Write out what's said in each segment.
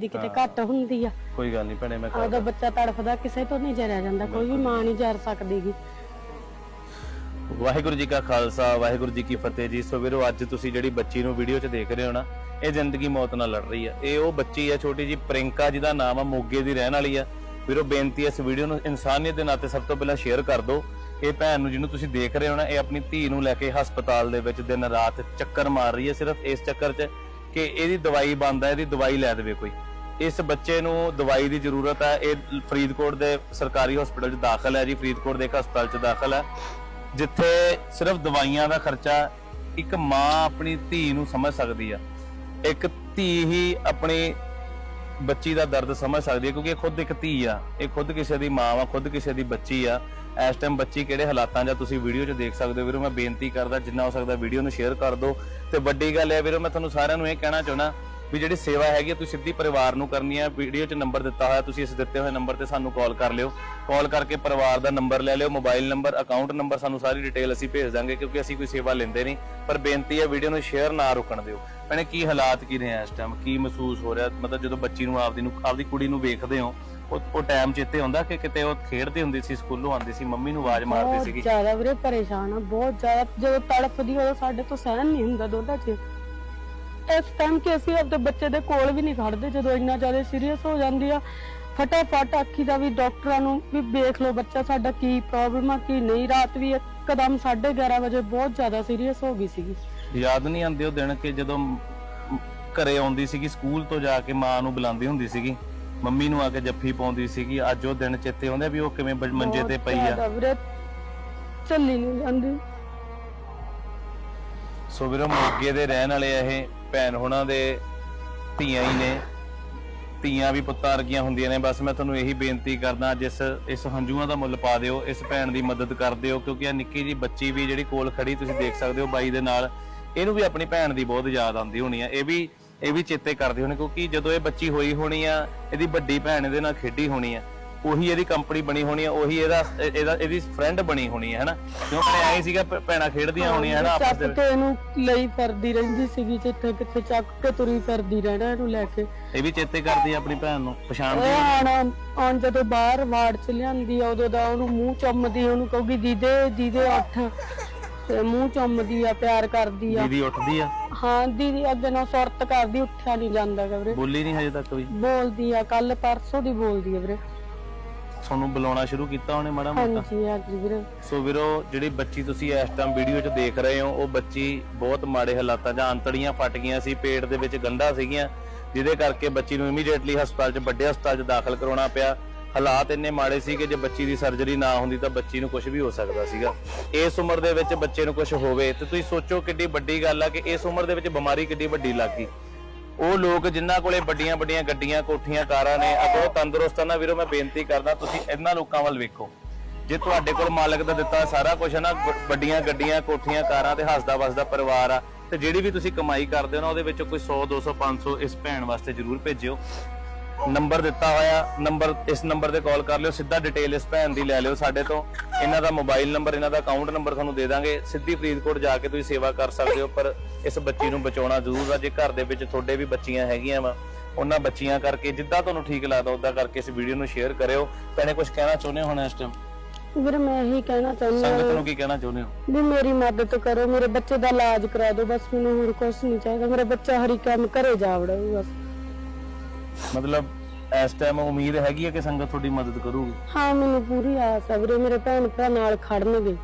ਦੀ ਕਿਤੇ ਘੱਟ ਹੁੰਦੀ ਆ। ਕੋਈ ਗੱਲ ਨਹੀਂ ਭੈਣੇ ਮੈਂ ਕਰ ਆਪਦਾ ਬੱਚਾ ਤੜਫਦਾ ਕਿਸੇ ਤੋਂ ਨਹੀਂ ਜਰਿਆ ਜਾਂਦਾ ਕੋਈ ਵੀ ਮਾਂ ਨਹੀਂ ਜਰ ਸਕਦੀਗੀ। ਵਾਹਿਗੁਰੂ ਜੀ ਕਾ ਖਾਲਸਾ ਵਾਹਿਗੁਰੂ ਜੀ ਕੀ ਫਤਿਹ ਜੀ। ਸੋ ਵੀਰੋ ਅੱਜ ਤੁਸੀਂ ਜਿਹੜੀ ਬੱਚੀ ਨੂੰ ਵੀਡੀਓ 'ਚ ਦੇਖ ਰਹੇ ਹੋ ਨਾ ਇਹ ਜ਼ਿੰਦਗੀ ਮੌਤ ਨਾਲ ਲੜ ਰਹੀ ਆ। ਇਹ ਉਹ ਬੱਚੀ ਆ ਛੋਟੀ ਜੀ ਪ੍ਰਿੰਕਾ ਜਿਹਦਾ ਨਾਮ ਆ ਮੋਗੇ ਦੀ ਰਹਿਣ ਵਾਲੀ ਆ। ਵੀਰੋ ਬੇਨਤੀ ਹੈ ਇਸ ਵੀਡੀਓ ਨੂੰ ਇਨਸਾਨੀਅਤ ਦੇ ਨਾਤੇ ਸਭ ਤੋਂ ਪਹਿਲਾਂ ਸ਼ੇਅਰ ਕਰ ਦਿਓ। ਇਹ ਭੈਣ ਨੂੰ ਜਿਹਨੂੰ ਤੁਸੀਂ ਦੇਖ ਰਹੇ ਹੋ ਨਾ ਇਹ ਆਪਣੀ ਧੀ ਨੂੰ ਲੈ ਕੇ ਹਸਪਤਾਲ ਦੇ ਵਿੱਚ ਦਿਨ ਰਾਤ ਚੱਕਰ ਮਾਰ ਰਹੀ ਹੈ ਸਿਰਫ ਇਸ ਚੱਕਰ 'ਚ ਕਿ ਇਹਦੀ ਦਵਾਈ ਬੰਦ ਹੈ ਇਹਦੀ ਦਵਾਈ ਲੈ ਦੇਵੇ ਕੋਈ। ਇਸ ਬੱਚੇ ਨੂੰ ਦਵਾਈ ਦੀ ਜ਼ਰੂਰਤ ਹੈ। ਇਹ ਫਰੀਦਕੋਟ ਦੇ ਸਰਕਾਰੀ ਹਸਪਤਾਲ 'ਚ ਦਾਖਲ ਹੈ ਜੀ। ਫਰੀਦਕੋਟ ਦੇ ਇੱਕ ਹਸਪਤਾਲ 'ਚ ਦਾਖਲ ਹੈ। ਜਿੱਥੇ ਸਿਰਫ ਦਵਾਈਆਂ ਦਾ ਖਰਚਾ ਇੱਕ ਮਾਂ ਆਪਣੀ ਧੀ ਨੂੰ ਸਮਝ ਸਕਦੀ ਆ। ਇੱਕ ਧੀ ਹੀ ਆਪਣੀ ਬੱਚੀ ਦਾ ਦਰਦ ਸਮਝ ਸਕਦੀ ਹੈ ਕਿਉਂਕਿ ਇਹ ਖੁਦ ਇੱਕ ਧੀ ਆ। ਇਹ ਖੁਦ ਕਿਸੇ ਦੀ ਮਾਂ ਆ ਖੁਦ ਕਿਸੇ ਦੀ ਬੱਚੀ ਆ। ਇਸ ਟਾਈਮ ਬੱਚੀ ਕਿਹੜੇ ਹਾਲਾਤਾਂ 'ਚ ਤੁਸੀਂ ਵੀਡੀਓ 'ਚ ਦੇਖ ਸਕਦੇ ਹੋ। ਵੀਰੋ, ਮੈਂ ਬੇਨਤੀ ਕਰਦਾ, ਜਿੰਨਾ ਹੋ ਸਕਦਾ ਵੀਡੀਓ ਨੂੰ ਸ਼ੇਅਰ ਕਰ ਦਿਓ। ਤੇ ਵੱਡੀ ਗੱਲ ਹੈ ਵੀਰੋ, ਮੈਂ ਤੁਹਾਨੂੰ ਸਾਰਿਆਂ ਨੂੰ ਇਹ ਕਹਿਣਾ ਚਾਹੁੰਦਾ ਵੀ ਜਿਹੜੀ ਸੇਵਾ ਹੈਗੀ ਆ, ਤੁਸੀਂ ਸਿੱਧੀ ਪਰਿਵਾਰ ਨੂੰ ਕਰਨੀ ਹੈ ਵੀਡੀਓ 'ਚ ਨੰਬਰ ਦਿੱਤਾ ਹੋਇਆ ਤੁਸੀਂ ਇਸ ਦਿੱਤੇ ਹੋਏ ਨੰਬਰ ਤੇ ਸਾਨੂੰ ਕਾਲ ਕਰ ਲਿਓ। ਕਾਲ ਕਰਕੇ ਪਰਿਵਾਰ ਦਾ ਨੰਬਰ ਲੈ ਲਿਓ ਮੋਬਾਈਲ ਨੰਬਰ ਅਕਾਊਂਟ ਨੰਬਰ ਸਾਨੂੰ ਸਾਰੀ ਡਿਟੇਲ ਅਸੀਂ ਭੇਜ ਦਾਂਗੇ ਕਿਉਂਕਿ ਅਸੀਂ ਕੋਈ ਸੇਵਾ ਲੈਂਦੇ ਨਹੀਂ। ਪਰ ਬੇਨਤੀ ਹੈ ਵੀਡੀਓ ਨੂੰ ਸ਼ੇਅਰ ਨਾ ਰੁਕਣ ਦਿਓ। ਭੈਣੇ ਕੀ ਹਾਲਾਤ ਕੀ ਨੇ ਇਸ ਟਾਈਮ ਕੀ ਮਹਿਸੂਸ ਹੋ ਰਿਹਾ? ਮਤਲਬ ਜਦੋਂ ਬੱਚੀ ਨੂੰ ਆਪਦੀ ਨੂੰ ਆਪਦੀ ਕੁੜੀ ਨੂੰ ਵੇਖਦੇ ਹੋ ਉਹ ਉਹ ਟਾਈਮ ਚੇਤੇ ਹੁੰਦਾ ਕਿ ਕਿਤੇ ਉਹ ਖੇਡਦੀ ਹੁੰਦੀ ਸੀ ਸਕੂਲੋਂ ਆਉਂਦੀ ਸੀ ਮੰਮੀ ਨੂੰ ਆਵਾਜ਼ ਮਾਰਦੀ ਬਹੁਤ ਸੀਗੀ? ਜ਼ਿਆਦਾ ਵੀਰੇ ਪਰੇਸ਼ਾਨ ਆ ਬਹੁਤ ਜ਼ਿਆਦਾ। ਜਦੋਂ ਤੜਫਦੀ ਉਦੋਂ ਸਾਡੇ ਤੋਂ ਸਹਿਨ ਨਹੀਂ ਹੁੰਦਾ ਦੋਨਾਂ 'ਚ। ਇਸ ਟਾਈਮ ਕਿ ਅਸੀਂ ਆਪਣੇ ਬੱਚੇ ਦੇ ਕੋਲ ਵੀ ਨਹੀਂ ਖੜਦੇ ਜਦੋਂ ਇੰਨਾ ਜ਼ਿਆਦਾ ਸੀਰੀਅਸ ਹੋ ਜਾਂਦੀ ਆ ਫਟਾਫਟ ਆਖੀ ਦਾ ਵੀ ਡਾਕਟਰਾਂ ਨੂੰ ਵੀ ਵੇਖ ਲਓ ਬੱਚਾ ਸਾਡਾ ਕੀ ਪ੍ਰੋਬਲਮ ਆ ਕੀ ਨਹੀਂ। ਰਾਤ ਵੀ ਇੱਕਦਮ 11:30 ਵਜੇ ਬਹੁਤ ਜ਼ਿਆਦਾ ਸੀਰੀਅਸ ਹੋ ਗਈ ਸੀਗੀ। ਯਾਦ ਨਹੀਂ ਆਉਂਦੇ ਉਹ ਦਿਨ ਕਿ ਜਦੋਂ ਘਰੇ ਆਉਂਦੀ ਸੀਗੀ ਸਕੂਲ ਤੋਂ ਜਾ ਕੇ ਮਾਂ ਨੂੰ ਬੁਲਾਉਂਦੀ ਹੁੰਦੀ ਸੀਗੀ ਮੰਮੀ ਨੂੰ ਆ ਕੇ ਜੱਫੀ ਪਾਉਂਦੀ ਸੀਗੀ ਅੱਜ ਉਹ ਦਿਨ ਚੇਤੇ ਆਉਂਦੇ ਵੀ ਉਹ ਕਿਵੇਂ ਮੰਜੇ ਤੇ ਪਈ ਆ। ਚੱਲੀ ਨਹੀਂ ਜਾਂਦੀ। ਸੋ ਵੀਰੋ, ਮੋਗੇ ਦੇ ਰਹਿਣ ਵਾਲੇ ਆ ਇਹ ਭੈਣ ਹੋਣਾ ਦੇ ਧੀਆਂ ਹੀ ਨੇ। ਧੀਆਂ ਵੀ ਪੁੱਤਾਂ ਵਰਗੀਆਂ ਹੁੰਦੀਆਂ ਨੇ। ਬਸ ਮੈਂ ਤੁਹਾਨੂੰ ਇਹੀ ਬੇਨਤੀ ਕਰਦਾ ਜਿਸ ਇਸ ਹੰਝੂਆਂ ਦਾ ਮੁੱਲ ਪਾ ਦਿਓ, ਇਸ ਭੈਣ ਦੀ ਮਦਦ ਕਰ ਦਿਓ, ਕਿਉਂਕਿ ਇਹ ਨਿੱਕੀ ਜੀ ਬੱਚੀ ਵੀ ਜਿਹੜੀ ਕੋਲ ਖੜੀ, ਤੁਸੀਂ ਦੇਖ ਸਕਦੇ ਹੋ ਬਾਈ ਦੇ ਨਾਲ, ਇਹਨੂੰ ਵੀ ਆਪਣੀ ਭੈਣ ਦੀ ਬਹੁਤ ਯਾਦ ਆਉਂਦੀ ਹੋਣੀ ਆ। ਇਹ ਵੀ ਇਹ ਵੀ ਚੇਤੇ ਕਰਦੇ ਹੋਣੇ, ਕਿਉਂਕਿ ਜਦੋਂ ਇਹ ਬੱਚੀ ਹੋਈ ਹੋਣੀ ਆ, ਇਹਦੀ ਵੱਡੀ ਭੈਣ ਇਹਦੇ ਨਾਲ ਖੇਡੀ ਹੋਣੀ ਆ। ਉਹੀ ਇਹਦੀ ਕੰਪਨੀ ਬਣੀ ਹੋਣੀ ਆ ਉਹੀ ਇਹਦਾ ਇਹ- ਇਹਦਾ ਇਹਦੀ ਫਰੈਂਡ ਬਣੀ ਹੋਣੀ ਹੈ ਹਨਾ? ਕਿਉਂਕਿ ਐ ਸੀਗਾ ਭੈਣਾਂ ਖੇਡਦੀਆਂ ਹੋਣੀਆਂ ਹਨਾ ਆਪਸ ਚੱਕ ਦੇ ਕੇ ਇਹਨੂੰ ਲਈ ਫਿਰਦੀ ਰਹਿੰਦੀ ਸੀਗੀ ਜਿੱਥੇ ਕਿੱਥੇ ਚੱਕ ਕੇ ਤੁਰੀ ਫਿਰਦੀ ਰਹਿਣਾ ਇਹਨੂੰ ਲੈ ਕੇ। ਇਹ ਵੀ ਚੇਤੇ ਕਰਦੀ ਆ ਆਪਣੀ ਭੈਣ ਨੂੰ ਪਛਾਣਦੀ ਇਹ ਆ? ਹੁਣ ਜਦੋਂ ਬਾਹਰ ਵਾਰਡ ਚ ਲਿਆਂਦੀ ਆ ਉਦੋਂ ਦਾ ਉਹਨੂੰ ਮੂੰਹ ਚੁੰਮਦੀ ਉਹਨੂੰ ਕਹੂਗੀ ਦੀਦੇ ਦੀਦੇ ਉੱਠ। ਤੇ ਮੂੰਹ ਚੁੰਮਦੀ ਆ ਪਿਆਰ ਕਰਦੀ ਆ। ਦੀਦੀ ਉੱਠਦੀ ਆ? ਹਾਂ ਦੀਦੀ ਅੱਗੇ ਨਾਲ ਸੁਰਤ ਕਰਦੀ ਉੱਠਿਆ ਨਹੀਂ ਜਾਂਦਾ ਗਾ ਵੀਰੇ। ਬੋਲੀ ਨਹੀਂ ਹਜੇ ਤੱਕ ਵੀ? ਬੋਲਦੀ ਆ ਕੱਲ ਪਰਸੋਂ ਦੀ ਬੋਲਦੀ ਆ ਵੀਰੇ। ਤੁਹਾਨੂੰ ਬੁਲਾਉਣਾ ਸ਼ੁਰੂ ਕੀਤਾ ਉਹਨੇ ਮਾੜਾ ਮੋਟਾ? ਹਾਂਜੀ ਹਾਂਜੀ ਵੀਰੇ। ਸੋ ਵੀਰੋ ਜਿਹੜੀ ਬੱਚੀ ਤੁਸੀਂ ਇਸ ਟਾਈਮ ਵੀਡੀਓ 'ਚ ਦੇਖ ਰਹੇ ਹੋ ਉਹ ਬੱਚੀ ਬਹੁਤ ਮਾੜੇ ਹਾਲਾਤਾਂ 'ਚ ਅੰਤੜੀਆਂ ਫਟ ਗਈਆਂ ਸੀ ਪੇਟ ਦੇ ਵਿੱਚ ਗੰਢਾਂ ਸੀਗੀਆਂ ਜਿਹਦੇ ਕਰਕੇ ਬੱਚੀ ਨੂੰ ਇਮੀਡੀਏਟਲੀ ਹਸਪਤਾਲ 'ਚ ਵੱਡੇ ਹਸਪਤਾਲ 'ਚ ਦਾਖਲ ਕਰਾਉਣਾ ਪਿਆ। ਹਾਲਾਤ ਇੰਨੇ ਮਾੜੇ ਸੀ ਕਿ ਜੇ ਬੱਚੀ ਦੀ ਸਰਜਰੀ ਨਾ ਹੁੰਦੀ ਤਾਂ ਬੱਚੀ ਨੂੰ ਕੁਝ ਵੀ ਹੋ ਸਕਦਾ ਸੀਗਾ। ਇਸ ਉਮਰ ਦੇ ਵਿੱਚ ਬੱਚੇ ਨੂੰ ਕੁਝ ਹੋਵੇ ਤੇ ਤੁਸੀਂ ਸੋਚੋ ਕਿੱਡੀ ਵੱਡੀ ਗੱਲ ਆ ਕਿ ਇਸ ਉਮਰ ਦੇ ਵਿੱਚ ਬਿਮਾਰੀ ਕਿੱਡੀ ਵੱਡੀ ਲੱਗ ਉਹ ਲੋਕ ਜਿਨ੍ਹਾਂ ਕੋਲੇ ਵੱਡੀਆਂ ਵੱਡੀਆਂ ਗੱਡੀਆਂ, ਕੋਠੀਆਂ, ਕਾਰਾਂ ਨੇ ਅਗਰ ਉਹ ਤੰਦਰੁਸਤ ਆ ਨਾ, ਵੀਰੋ, ਮੈਂ ਬੇਨਤੀ ਕਰਦਾ, ਤੁਸੀਂ ਇਹਨਾਂ ਲੋਕਾਂ ਵੱਲ ਵੇਖੋ। ਜੇ ਤੁਹਾਡੇ ਕੋਲ ਮਾਲਕ ਦਾ ਦਿੱਤਾ ਸਾਰਾ ਕੁਝ ਹੈ ਨਾ ਵੱਡੀਆਂ ਗੱਡੀਆਂ, ਕੋਠੀਆਂ, ਕਾਰਾਂ ਤੇ ਹੱਸਦਾ ਵਸਦਾ ਪਰਿਵਾਰ ਆ, ਤੇ ਜਿਹੜੀ ਵੀ ਤੁਸੀਂ ਕਮਾਈ ਕਰਦੇ ਹੋ ਨਾ, ਉਹਦੇ ਵਿੱਚੋਂ ਕੋਈ 100 200 500 ਇਸ ਭੈਣ ਵਾਸਤੇ ਜ਼ਰੂਰ ਭੇਜਿਓ। ਨੰਬਰ ਦਿੱਤਾ ਹੋਇਆ ਨੰਬਰ ਇਸ ਨੰਬਰ ਤੇ ਕਾਲ ਕਰ ਲਿਓ ਸਿੱਧਾ ਡਿਟੇਲ ਇਸ ਭੈਣ ਦੀ ਲੈ ਲਿਓ ਸਾਡੇ ਤੋਂ। ਇਹਨਾਂ ਦਾ ਮੋਬਾਈਲ ਨੰਬਰ ਇਹਨਾਂ ਦਾ ਅਕਾਊਂਟ ਨੰਬਰ ਤੁਹਾਨੂੰ ਦੇ ਦਾਂਗੇ। ਸਿੱਧੀ ਫਰੀਦਕੋਟ ਜਾ ਕੇ ਤੁਸੀਂ ਸੇਵਾ ਕਰ ਸਕਦੇ ਹੋ ਪਰ ਇਸ ਬੱਚੀ ਨੂੰ ਬਚਾਉਣਾ ਜ਼ਰੂਰ ਆ ਜੇ ਘਰ ਦੇ ਵਿੱਚ ਤੁਹਾਡੇ ਵੀ ਬੱਚੀਆਂ ਹੈਗੀਆਂ ਵਾ ਉਹਨਾਂ ਬੱਚੀਆਂ ਕਰਕੇ ਜਿੱਦਾਂ ਤੁਹਾਨੂੰ ਠੀਕ ਲੱਗਦਾ ਉਦਾਂ ਕਰਕੇ ਇਸ ਵੀਡੀਓ ਨੂੰ ਸ਼ੇਅਰ ਕਰਿਓ। ਭੈਣੇ ਕੁਝ ਕਹਿਣਾ ਚਾਹੁੰਦੇ ਹੋ ਹੁਣ ਇਸ ਟਾਈਮ ਵੀਰੇ ਮੈਂ ਇਹੀ ਕਹਿਣਾ ਚਾਹੁੰਦੀ ਸੰਗਤ ਹਾਂ ਨੂੰ ਕੀ ਕਹਿਣਾ ਚਾਹੁੰਦੇ ਹੋ? ਵੀ ਮੇਰੀ ਮਦਦ ਕਰੋ ਮੇਰੇ ਬੱਚੇ ਦਾ ਇਲਾਜ ਕਰਾ ਦਿਓ ਬਸ ਮੈਨੂੰ ਹੋਰ ਕੁਝ ਨਹੀਂ ਚਾਹੀਦਾ ਮੇਰਾ ਬੱਚਾ ਹਰੀ ਕੰਮ ਘਰੇ ਜਾ ਵੜੇ ਬਸ। ਮਤਲਬ ਇਸ ਟਾਈਮ ਉਮੀਦ ਹੈਗੀ ਹੈ ਕਿ ਸੰਗਤ ਤੁਹਾਡੀ ਮਦਦ ਕਰੂਗੀ? ਹਾਂ ਮੈਨੂੰ ਪੂਰੀ ਆਸ ਹੈ ਵੀਰੇ ਮੇਰੇ ਭੈਣ ਭਰਾ ਨਾਲ ਖੜਨਗੇ।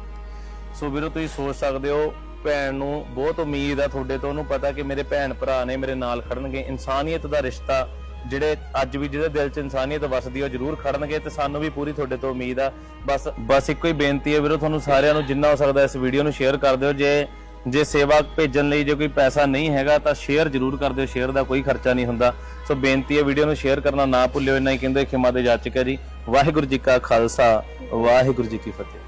ਸੋ ਵੀਰੋ ਤੁਸੀਂ ਸੋਚ ਸਕਦੇ ਹੋ ਭੈਣ ਨੂੰ ਬਹੁਤ ਉਮੀਦ ਆ ਤੁਹਾਡੇ ਤੋਂ ਉਹਨੂੰ ਪਤਾ ਕਿ ਮੇਰੇ ਭੈਣ ਭਰਾ ਨੇ ਮੇਰੇ ਨਾਲ ਖੜਨਗੇ। ਇਨਸਾਨੀਅਤ ਦਾ ਰਿਸ਼ਤਾ ਜਿਹੜੇ ਅੱਜ ਵੀ ਜਿਹਦੇ ਦਿਲ 'ਚ ਇਨਸਾਨੀਅਤ ਵਸਦੀ ਆ, ਉਹ ਜ਼ਰੂਰ ਖੜਨਗੇ ਤੇ ਸਾਨੂੰ ਵੀ ਪੂਰੀ ਤੁਹਾਡੇ ਤੋਂ ਉਮੀਦ ਆ। ਬਸ ਬਸ ਇੱਕੋ ਹੀ ਬੇਨਤੀ ਹੈ ਵੀਰੋ ਤੁਹਾਨੂੰ ਸਾਰਿਆਂ ਨੂੰ ਜਿੰਨਾ ਹੋ ਸਕਦਾ ਇਸ ਵੀਡੀਓ ਨੂੰ ਸ਼ੇਅਰ ਕਰ ਦਿਓ। ਜੇ ਜੇ ਸੇਵਾ ਭੇਜਣ ਲਈ ਜੇ ਕੋਈ ਪੈਸਾ ਨਹੀਂ ਹੈਗਾ ਤਾਂ ਸ਼ੇਅਰ ਜ਼ਰੂਰ ਕਰ ਦਿਓ ਸ਼ੇਅਰ ਦਾ ਕੋਈ ਖਰਚਾ ਨਹੀਂ ਹੁੰਦਾ। ਸੋ ਬੇਨਤੀ ਹੈ ਵੀਡੀਓ ਨੂੰ ਸ਼ੇਅਰ ਕਰਨਾ ਨਾ ਭੁੱਲਿਓ, ਇੰਨਾ ਹੀ ਕਹਿੰਦੇ ਖਿਮਾ ਦੇ ਜਾਚਕ ਹੈ ਜੀ। ਵਾਹਿਗੁਰੂ ਜੀ ਕਾ ਖਾਲਸਾ, ਵਾਹਿਗੁਰੂ ਜੀ ਕੀ ਫਤਿਹ।